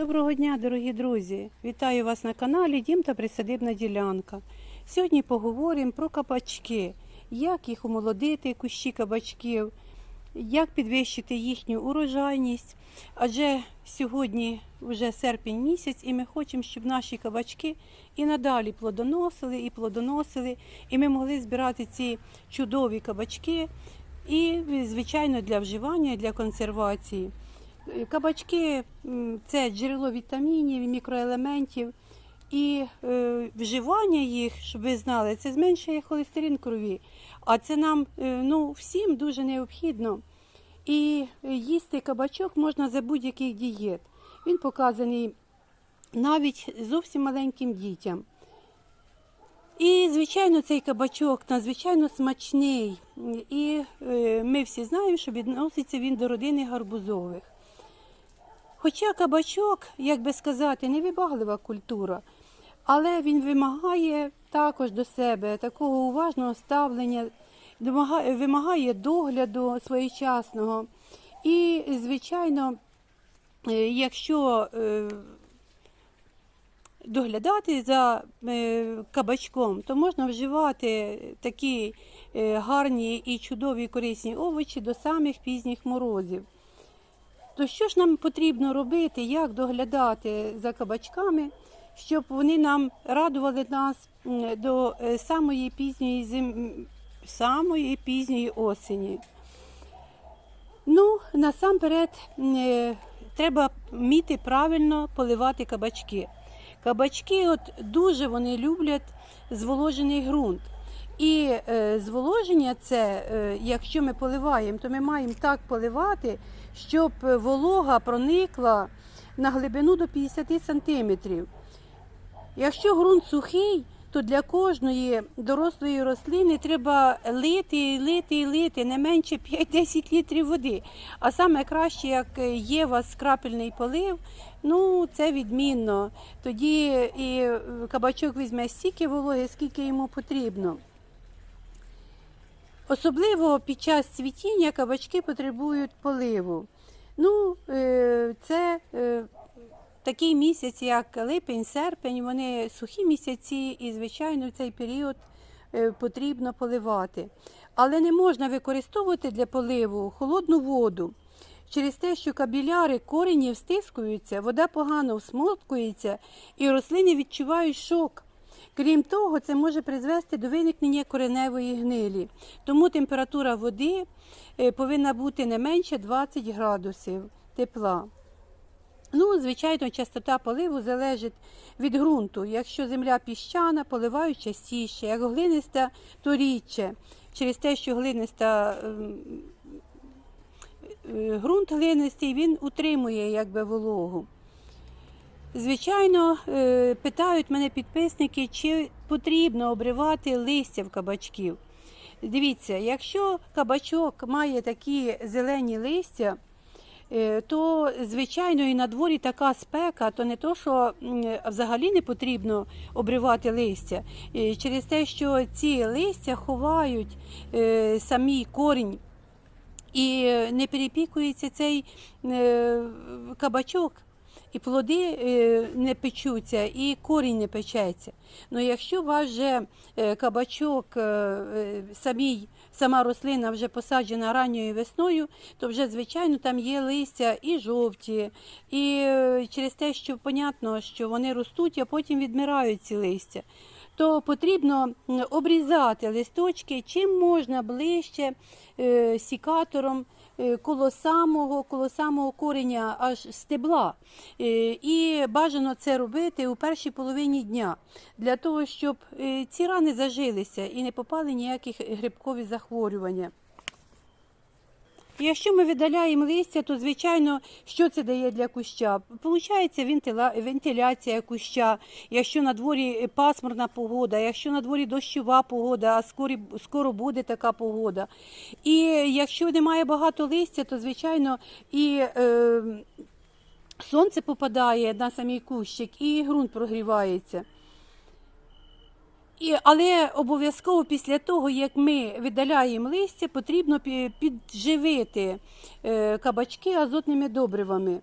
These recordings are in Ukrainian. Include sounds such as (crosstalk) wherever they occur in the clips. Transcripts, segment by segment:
Доброго дня, дорогі друзі! Вітаю вас на каналі Дім та Присадибна ділянка. Сьогодні поговоримо про кабачки, як їх омолодити, кущі кабачків, як підвищити їхню урожайність. Адже сьогодні вже серпень місяць, і ми хочемо, щоб наші кабачки і надалі плодоносили і плодоносили, і ми могли збирати ці чудові кабачки і, звичайно, для вживання, для консервації. Кабачки це джерело вітамінів, мікроелементів. І е, вживання їх, щоб ви знали, це зменшує холестерин крові. А це нам е, ну, всім дуже необхідно. І їсти кабачок можна за будь-яких дієт. Він показаний навіть зовсім маленьким дітям. І, звичайно, цей кабачок надзвичайно смачний. І е, ми всі знаємо, що відноситься він до родини гарбузових. Хоча кабачок, як би сказати, невибаглива культура, але він вимагає також до себе такого уважного ставлення, вимагає догляду своєчасного. І, звичайно, е, якщо е, доглядати за е, кабачком, то можна вживати такі гарні і чудові корисні овочі до самих пізніх морозів. То що ж нам потрібно робити, як доглядати за кабачками, щоб вони нам радували нас до е, самої пізньої зим... самої пізньої осені? Ну, насамперед, е, треба вміти правильно поливати кабачки. Кабачки от дуже вони люблять зволожений ґрунт. І е, зволоження це, е, якщо ми поливаємо, то ми маємо так поливати, щоб е, волога проникла на глибину до 50 сантиметрів. Якщо ґрунт сухий, то для кожної дорослої рослини треба лити, лити, лити не менше 5-10 літрів води. А саме краще, як є у вас крапельний полив, ну це відмінно. Тоді і е, кабачок візьме стільки вологи, скільки йому потрібно. Особливо під час цвітіння кабачки потребують поливу. Ну, е, це е, такий місяць, як липень, серпень, вони сухі місяці, і, звичайно, в цей період е, потрібно поливати. Але не можна використовувати для поливу холодну воду. Через те, що кабіляри коренів стискуються, вода погано всмоткується і рослини відчувають шок. Крім того, це може призвести до виникнення кореневої гнилі. Тому температура води е, повинна бути не менше 20 градусів тепла. Ну, звичайно, частота поливу залежить від ґрунту. Якщо земля піщана, поливають частіше, як глиниста, то рідше. Через те, що глиниста ем, е, ґрунт глинистий, він утримує якби вологу. Звичайно, е, питають мене підписники, чи потрібно обривати листя в кабачків. Дивіться, якщо кабачок має такі зелені листя, е, то звичайно і на дворі така спека, то не то, що взагалі не потрібно обривати листя. Е, Через те, що ці листя ховають самі корінь і не перепікується цей кабачок. І плоди е, не печуться, і корінь не печеться. Ну якщо у вас вже е, кабачок, е, самій, сама рослина вже посаджена ранньою весною, то вже, звичайно, там є листя і жовті, і через те, що понятно, що вони ростуть, а потім відмирають ці листя. То потрібно обрізати листочки чим можна ближче е, сікатором е, коло самого, коло самого кореня аж стебла. Е, І бажано це робити у першій половині дня, для того, щоб ці рани зажилися і не попали ніяких грибкові захворювання. Якщо ми видаляємо листя, то звичайно, що це дає для куща? Получається вентиляція куща. Якщо на дворі пасмурна погода, якщо на дворі дощова погода, а скоро, скоро буде така погода. І якщо немає багато листя, то звичайно і е, сонце попадає на самий кущик, і ґрунт прогрівається. І, але обов'язково після того, як ми видаляємо листя, потрібно підживити е, кабачки азотними добривами.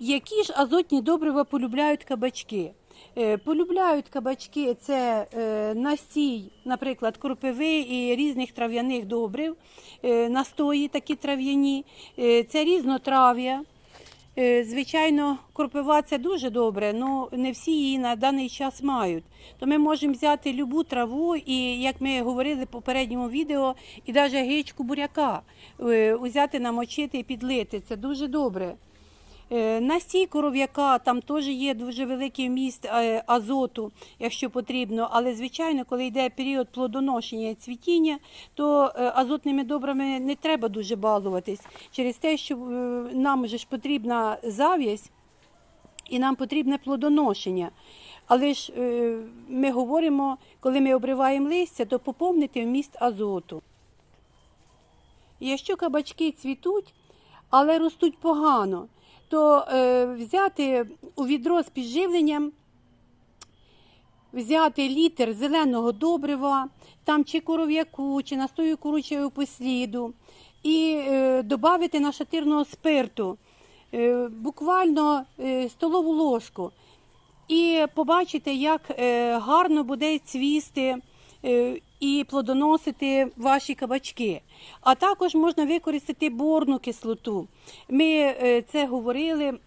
Які ж азотні добрива полюбляють кабачки? Е, Полюбляють кабачки це е, настій, наприклад, кропиви і різних трав'яних добрив, настої такі трав'яні, це різнотрав'я. Е, Звичайно, кропива це дуже добре, але не всі її на даний час мають. То ми можемо взяти любу траву і, як ми говорили в попередньому відео, і навіть гичку буряка взяти, узяти, намочити і підлити. Це дуже добре. Е, Настій коров'яка там теж є дуже великий вміст е, азоту, якщо потрібно. Але звичайно, коли йде період плодоношення і цвітіння, то е, азотними добрами не треба дуже балуватись через те, що нам же ж потрібна зав'язь і нам потрібне плодоношення. Але ж ми говоримо, коли ми обриваємо листя, то поповнити вміст азоту. Якщо кабачки цвітуть, але ростуть погано, то е, взяти у відро з підживленням, взяти літр зеленого добрива, там чи коров'яку, чи настою куручого посліду, і е, додати нашатирного спирту, е, буквально е, столову ложку. І побачите, як е, гарно буде цвісти е, і плодоносити ваші кабачки. А також можна використати борну кислоту. Ми е, це говорили.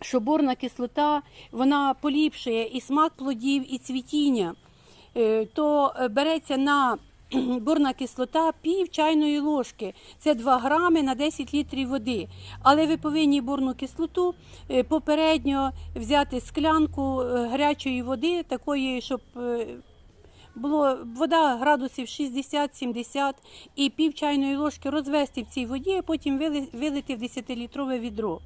Що борна кислота вона поліпшує і смак плодів, і цвітіння. Е, То е, береться на (clears throat) борна кислота пів чайної ложки. Це 2 грами на 10 літрів води. Але ви повинні борну кислоту попередньо взяти склянку гарячої води, такої, щоб було вода градусів 60-70 і пів чайної ложки розвести в цій воді, а потім вили- вилити в 10-літрове відро.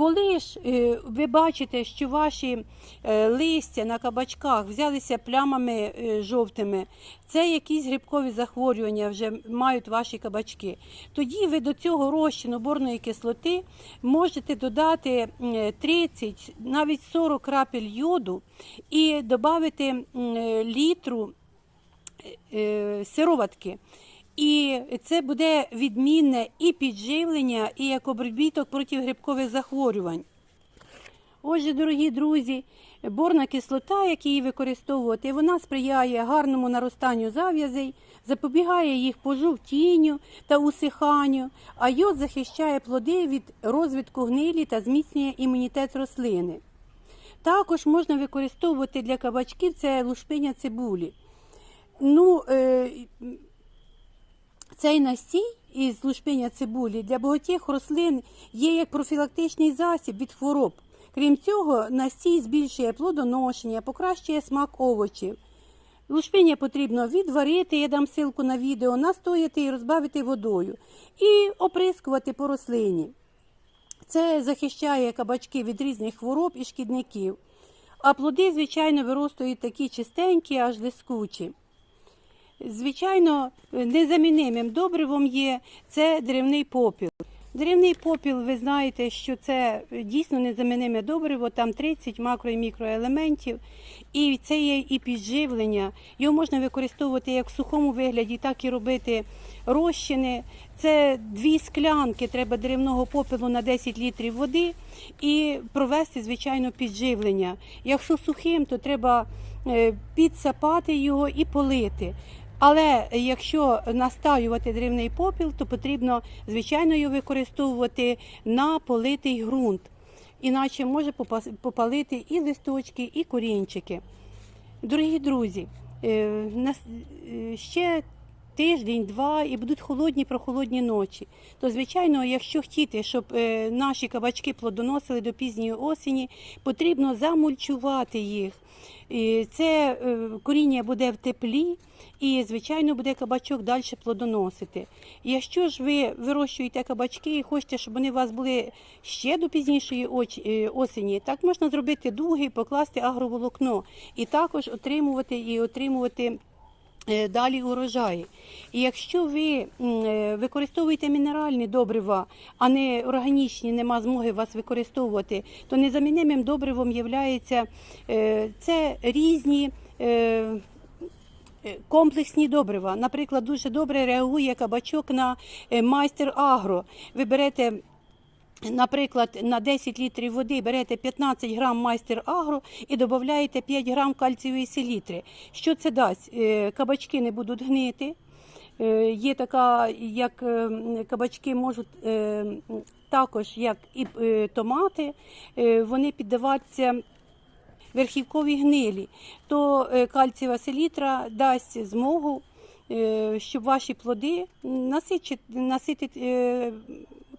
Коли ж е, ви бачите, що ваші е, листя на кабачках взялися плямами е, жовтими, це якісь грибкові захворювання вже мають ваші кабачки. Тоді ви до цього розчину борної кислоти можете додати м, 30, навіть 40 крапель йоду і додати літру сироватки. І це буде відмінне і підживлення, і як обробіток проти грибкових захворювань. Отже, дорогі друзі, борна кислота, яку її використовувати, вона сприяє гарному наростанню зав'язей, запобігає їх пожовтінню та усиханню, а йод захищає плоди від розвитку гнилі та зміцнює імунітет рослини. Також можна використовувати для кабачків це лушпиня цибулі. Ну, е, цей настій із лушпиня цибулі для багатьох рослин є як профілактичний засіб від хвороб. Крім цього, настій збільшує плодоношення, покращує смак овочів. Лушпиня потрібно відварити, я дам ссылку на відео, настояти і розбавити водою і оприскувати по рослині. Це захищає кабачки від різних хвороб і шкідників. А плоди, звичайно, виростують такі чистенькі, аж лискучі. Звичайно, незамінимим добривом є це деревний попіл. Деревний попіл, ви знаєте, що це дійсно незаміниме добриво, там 30 макро і мікроелементів, і це є і підживлення. Його можна використовувати як в сухому вигляді, так і робити розчини. Це дві склянки треба деревного попелу на 10 літрів води і провести, звичайно, підживлення. Якщо сухим, то треба е, підсапати його і полити. Але якщо настаювати дрібний попіл, то потрібно, звичайно, його використовувати на политий ґрунт. Іначе може попалити і листочки, і корінчики. Дорогі друзі, е, е, ще тиждень-два і будуть холодні прохолодні ночі. То, звичайно, якщо хотіти, щоб е, наші кабачки плодоносили до пізньої осені, потрібно замульчувати їх. Це е, коріння буде в теплі, і, звичайно, буде кабачок далі плодоносити. Якщо ж ви вирощуєте кабачки і хочете, щоб вони у вас були ще до пізнішої е, осені, так можна зробити дуги, покласти агроволокно і також отримувати і отримувати. Е, Далі урожаї. І якщо ви е, використовуєте мінеральні добрива, а не органічні, нема змоги вас використовувати, то незамінимим добривом є це різні е, е, комплексні добрива. Наприклад, дуже добре реагує кабачок на е, майстер агро. Ви берете Наприклад, на 10 літрів води берете 15 грам майстер агро і додаєте 5 грам кальцієвої селітри. Що це дасть? Е, Кабачки не будуть гнити. Е, Є така, як е, кабачки можуть також, як і томати, вони піддаваться верхівковій гнилі, то кальцієва селітра дасть змогу, щоб ваші плоди насичити, наситити е,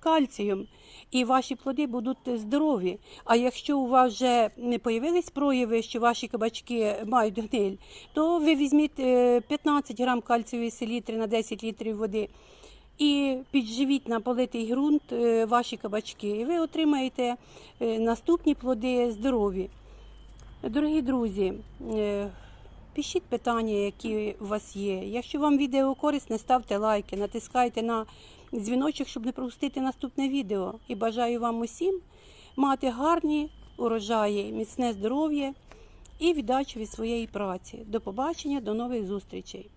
кальцієм, і ваші плоди будуть здорові. А якщо у вас вже не появились прояви, що ваші кабачки мають гниль, то ви візьміть е, 15 грам кальцієвої селітри на 10 літрів води. І підживіть на политий ґрунт е, ваші кабачки, і ви отримаєте е, наступні плоди здорові. Дорогі друзі, е, пишіть питання, які у вас є. Якщо вам відео корисне, ставте лайки, натискайте на дзвіночок, щоб не пропустити наступне відео. І бажаю вам усім мати гарні урожаї, міцне здоров'я і віддачу від своєї праці. До побачення, до нових зустрічей.